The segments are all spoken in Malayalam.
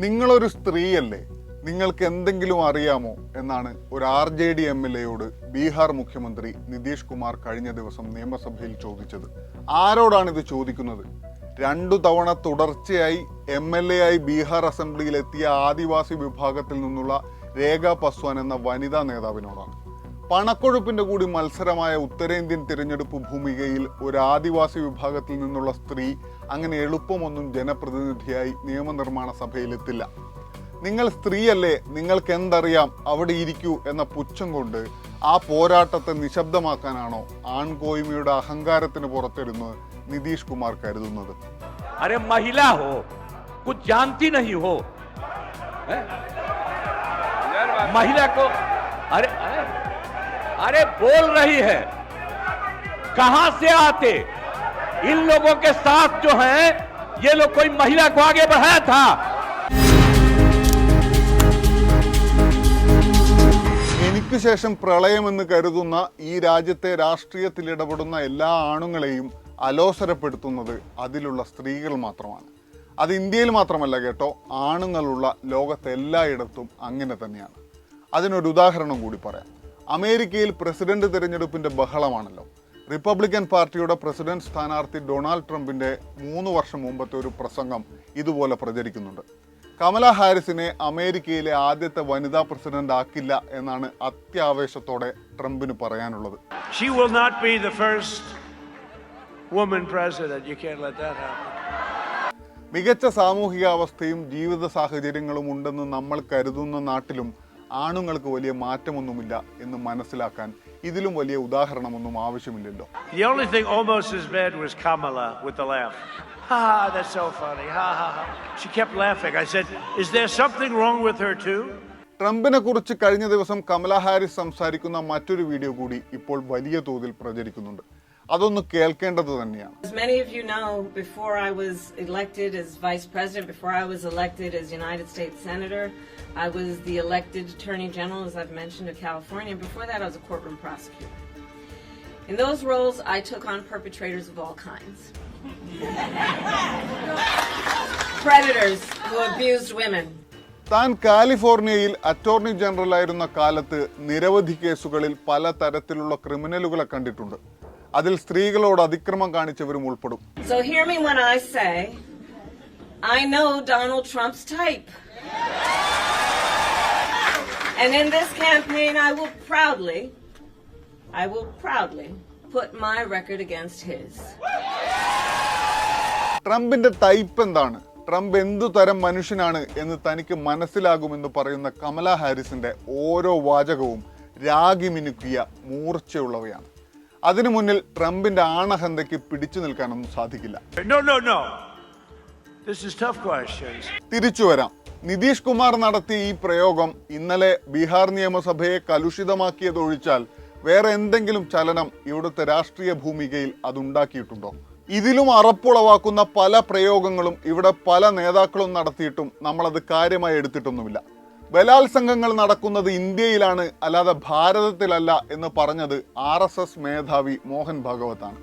നിങ്ങളൊരു സ്ത്രീയല്ലേ? നിങ്ങൾക്ക് എന്തെങ്കിലും അറിയാമോ? എന്നാണ് ഒരു R J D M L എയോട് Bihar മുഖ്യമന്ത്രി നിതീഷ് കുമാർ കഴിഞ്ഞ ദിവസം നിയമസഭയിൽ ചോദിച്ചത്. ആരോടാണ് ഇത് ചോദിക്കുന്നത്? രണ്ടു തവണ തുടർച്ചയായി എം എൽ എ ആയി ബീഹാർ അസംബ്ലിയിൽ എത്തിയ ആദിവാസി വിഭാഗത്തിൽ നിന്നുള്ള രേഖ പസ്വാൻ എന്ന വനിതാ നേതാവിനോടാണ്. പണക്കൊഴുപ്പിന്റെ കൂടി മത്സരമായ ഉത്തരേന്ത്യൻ തിരഞ്ഞെടുപ്പ് ഭൂമികയിൽ ഒരു ആദിവാസി വിഭാഗത്തിൽ നിന്നുള്ള സ്ത്രീ അങ്ങനെ എളുപ്പമൊന്നും ജനപ്രതിനിധിയായി നിയമനിർമ്മാണ സഭയിലെത്തില്ല. നിങ്ങൾ സ്ത്രീയല്ലേ നിങ്ങൾക്ക് എന്തറിയാം അവിടെ ഇരിക്കൂ എന്ന പുച്ഛം കൊണ്ട് ആ പോരാട്ടത്തെ നിശബ്ദമാക്കാനാണോ ആൺകോയ്മയുടെ അഹങ്കാരത്തിന് പുറത്തിരുന്ന് നിതീഷ് കുമാർ കരുതുന്നത്? അരെ अरे अरे अरे बोल रही है कहां से आते इन लोगों के साथ जो हैं ये लोग कोई महिला को आगे बढ़ाया था എനിക്ക് ശേഷം പ്രളയമെന്ന് കരുതുന്ന ഈ രാജ്യത്തെ രാഷ്ട്രീയത്തിൽ ഇടപെടുന്ന എല്ലാ ആണുങ്ങളെയും അലോസരപ്പെടുത്തുന്നത് അതിലുള്ള സ്ത്രീകൾ മാത്രമാണ് അത് ഇന്ത്യയിൽ മാത്രമല്ല കേട്ടോ ആണുങ്ങളുള്ള ലോകത്തെ എല്ലായിടത്തും അങ്ങനെ തന്നെയാണ് അതിനൊരു ഉദാഹരണം കൂടി പറയാം അമേരിക്കയിൽ പ്രസിഡന്റ് തിരഞ്ഞെടുപ്പിന്റെ ബഹളമാണല്ലോ റിപ്പബ്ലിക്കൻ പാർട്ടിയുടെ പ്രസിഡന്റ് സ്ഥാനാർത്ഥി ഡൊണാൾഡ് ട്രംപിന്റെ മൂന്ന് വർഷം മുമ്പത്തെ ഒരു പ്രസംഗം ഇതുപോലെ പ്രചരിക്കുന്നുണ്ട് കമല ഹാരിസിനെ അമേരിക്കയിലെ ആദ്യത്തെ വനിതാ പ്രസിഡന്റ് ആക്കില്ല എന്നാണ് അത്യാവേശത്തോടെ ട്രംപിന് പറയാനുള്ളത് She will not be the first woman president. You can't let that happen. മികച്ച സാമൂഹികാവസ്ഥയും ജീവിത സാഹചര്യങ്ങളും ഉണ്ടെന്ന് നമ്മൾ കരുതുന്ന നാട്ടിലും ആണുങ്ങൾക്ക് വലിയ മാറ്റമൊന്നുമില്ല എന്ന് മനസ്സിലാക്കാൻ ഇതിലും വലിയ ഉദാഹരണമൊന്നും ആവശ്യമില്ലല്ലോ. ട്രംപിനെ കുറിച്ച് കഴിഞ്ഞ ദിവസം കമലാ ഹാരിസ് സംസാരിക്കുന്ന മറ്റൊരു വീഡിയോ കൂടി ഇപ്പോൾ വലിയ തോതിൽ പ്രചരിക്കുന്നുണ്ട്. അതൊന്ന് കേൾക്കേണ്ടത് തന്നെയാണ് As many of you know, before I was elected as vice president, before I was elected as United States senator, I was the elected attorney general, as I've mentioned, of California. Before that, I was a courtroom prosecutor. In those roles, I took on perpetrators of all kinds. Predators who abused women, താൻ കാലിഫോർണിയയിൽ അറ്റോർണി ജനറൽ ആയിരുന്ന കാലത്ത് നിരവധി കേസുകളിൽ പല തരത്തിലുള്ള ക്രിമിനലുകളെ കണ്ടിട്ടുണ്ട് അതിൽ സ്ത്രീകളോട് അതിക്രമം കാണിച്ചവരും ഉൾപ്പെടും so hear me when I say, I know Donald Trump's type. And in this campaign, I will proudly, I will proudly put my record against his. ട്രംപിന്റെ ടൈപ്പ് എന്താണ് ട്രംപ് എന്തു തരം മനുഷ്യനാണ് എന്ന് തനിക്ക് മനസ്സിലാകുമെന്ന് പറയുന്ന കമല ഹാരിസിന്റെ ഓരോ വാചകവും രാഗി മിനുക്കിയ മൂർച്ചയുള്ളവയാണ് അതിനു മുന്നിൽ ട്രംപിന്റെ ആണഹന്തയ്ക്ക് പിടിച്ചു നിൽക്കാനൊന്നും സാധിക്കില്ല. തിരിച്ചു വരാം. നിതീഷ് കുമാർ നടത്തിയ ഈ പ്രയോഗം ഇന്നലെ ബീഹാർ നിയമസഭയെ കലുഷിതമാക്കിയതൊഴിച്ചാൽ വേറെ എന്തെങ്കിലും ചലനം ഇവിടുത്തെ രാഷ്ട്രീയ ഭൂമികയിൽ അതുണ്ടാക്കിയിട്ടുണ്ടോ? ഇതിലും അറപ്പുളവാക്കുന്ന പല പ്രയോഗങ്ങളും ഇവിടെ പല നേതാക്കളും നടത്തിയിട്ടും നമ്മളത് കാര്യമായി എടുത്തിട്ടൊന്നുമില്ല. ബലാത്സംഗങ്ങൾ നടക്കുന്നത് ഇന്ത്യയിലാണ് അല്ലാതെ ഭാരതത്തിലല്ല എന്ന് പറഞ്ഞത് ആർ എസ് എസ് മേധാവി മോഹൻ ഭാഗവതാണ്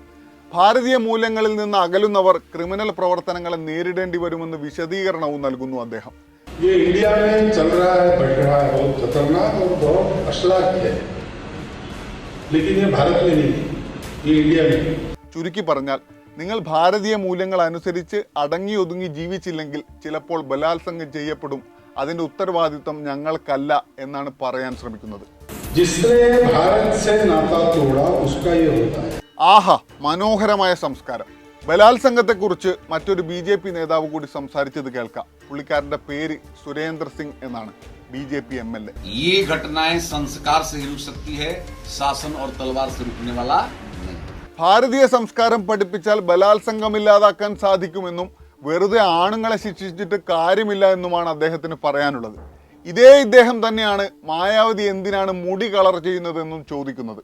ഭാരതീയ മൂല്യങ്ങളിൽ നിന്ന് അകലുന്നവർ ക്രിമിനൽ പ്രവർത്തനങ്ങളെ നേരിടേണ്ടി വരുമെന്ന് വിശദീകരണവും നൽകുന്നു അദ്ദേഹം ये इंडिया में चल रहा है बढ़ रहा है बहुत खतरनाक और बहुत अश्लाघ्य है लेकिन ये भारत में नहीं ये इंडिया में है ചുരുക്കി പറഞ്ഞാൽ നിങ്ങൾ ഭാരതീയ മൂല്യങ്ങൾ അനുസരിച്ച് അടങ്ങി ഒതുങ്ങി ജീവിച്ചില്ലെങ്കിൽ ചിലപ്പോൾ ബലാത്സംഗം ചെയ്യപ്പെടും അതിന്റെ ഉത്തരവാദിത്വം ഞങ്ങൾക്കല്ല എന്നാണ് പറയാൻ ശ്രമിക്കുന്നത്. ആഹാ മനോഹരമായ സംസ്കാരം. ബലാത്സംഗത്തെക്കുറിച്ച് മറ്റൊരു ബി ജെ പി നേതാവ് കൂടി സംസാരിച്ചത് കേൾക്കാം. പുള്ളിക്കാരന്റെ പേര് സുരേന്ദ്ര സിംഗ് എന്നാണ് B J P M L A. ഈ ഘടന ഭാരതീയ സംസ്കാരം പഠിപ്പിച്ചാൽ ബലാത്സംഗമില്ലാതാക്കാൻ സാധിക്കുമെന്നും വെറുതെ ആണുങ്ങളെ ശിക്ഷിച്ചിട്ട് കാര്യമില്ല എന്നുമാണ് അദ്ദേഹത്തിന് പറയാനുള്ളത്. ഇതേ ഇദ്ദേഹം തന്നെയാണ് മായാവതി എന്തിനാണ് മുടി കളർ ചെയ്യുന്നതെന്നും ചോദിക്കുന്നത്.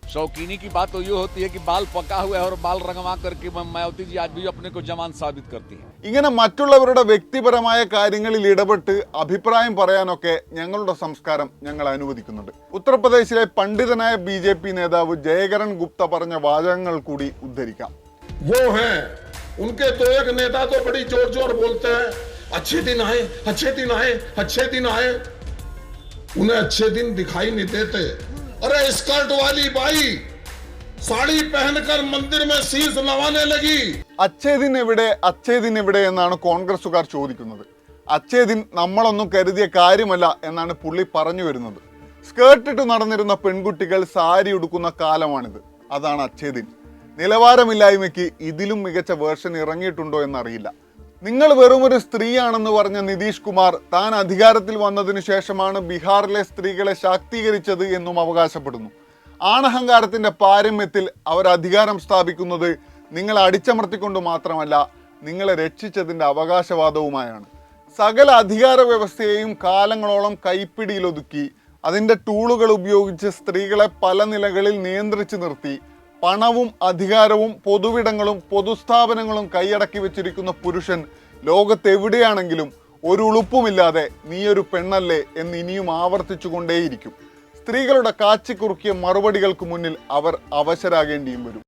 ഇങ്ങനെ മറ്റുള്ളവരുടെ വ്യക്തിപരമായ കാര്യങ്ങളിൽ ഇടപെട്ട് അഭിപ്രായം പറയാനൊക്കെ ഞങ്ങളുടെ സംസ്കാരം ഞങ്ങൾ അനുവദിക്കുന്നുണ്ട്. ഉത്തർപ്രദേശിലെ പണ്ഡിതനായ ബി നേതാവ് ജയകരൺ ഗുപ്ത പറഞ്ഞ വാചകങ്ങൾ കൂടി ഉദ്ധരിക്കാം. उनके तो एक नेता तो बड़ी जोर जोर बोलते हैं अच्छे दिन आए अच्छे दिन आए अच्छे दिन आए उन्हें अच्छे दिन दिखाई नहीं देते अरे स्कर्ट वाली बाई साड़ी पहनकर मंदिर में शीश नवाने लगी അച്ഛേദിൻ എവിടെ അച്ഛേദിൻ എവിടെ എന്നാണ് കോൺഗ്രസുകാർ ചോദിക്കുന്നത് അച്ഛേദിൻ നമ്മളൊന്നും കരുതിയ കാര്യമല്ല എന്നാണ് പുള്ളി പറഞ്ഞു വരുന്നത് സ്കേർട്ട് ഇട്ട് നടന്നിരുന്ന പെൺകുട്ടികൾ സാരി ഉടുക്കുന്ന കാലമാണിത് അതാണ് അച്ഛേദിൻ നിലവാരമില്ലായ്മയ്ക്ക് ഇതിലും മികച്ച വേർഷൻ ഇറങ്ങിയിട്ടുണ്ടോ എന്നറിയില്ല. നിങ്ങൾ വെറുമൊരു സ്ത്രീയാണെന്ന് പറഞ്ഞ നിതീഷ് കുമാർ താൻ അധികാരത്തിൽ വന്നതിനു ശേഷമാണ് ബീഹാറിലെ സ്ത്രീകളെ ശാക്തീകരിച്ചത് എന്നും അവകാശപ്പെടുന്നു. ആണഹങ്കാരത്തിന്റെ പാരമ്യത്തിൽ അവർ അധികാരം സ്ഥാപിക്കുന്നത് നിങ്ങളെ അടിച്ചമർത്തിക്കൊണ്ട് മാത്രമല്ല നിങ്ങളെ രക്ഷിച്ചതിന്റെ അവകാശവാദവുമായാണ്. സകല അധികാര വ്യവസ്ഥയെയും കാലങ്ങളോളം കൈപ്പിടിയിലൊതുക്കി അതിന്റെ ടൂളുകൾ ഉപയോഗിച്ച് സ്ത്രീകളെ പല നിലകളിൽ നിയന്ത്രിച്ചു നിർത്തി പണവും അധികാരവും പൊതുവിടങ്ങളും പൊതുസ്ഥാപനങ്ങളും കൈയടക്കി വെച്ചിരിക്കുന്ന പുരുഷൻ ലോകത്തെവിടെയാണെങ്കിലും ഒരു ഉളുപ്പുമില്ലാതെ നീയൊരു പെണ്ണല്ലേ എന്ന് ഇനിയും ആവർത്തിച്ചുകൊണ്ടേയിരിക്കും സ്ത്രീകളുടെ കാച്ചിക്കുറുക്കിയ മറുപടികൾക്ക് മുന്നിൽ അവർ അവശരാകേണ്ടിയും വരും.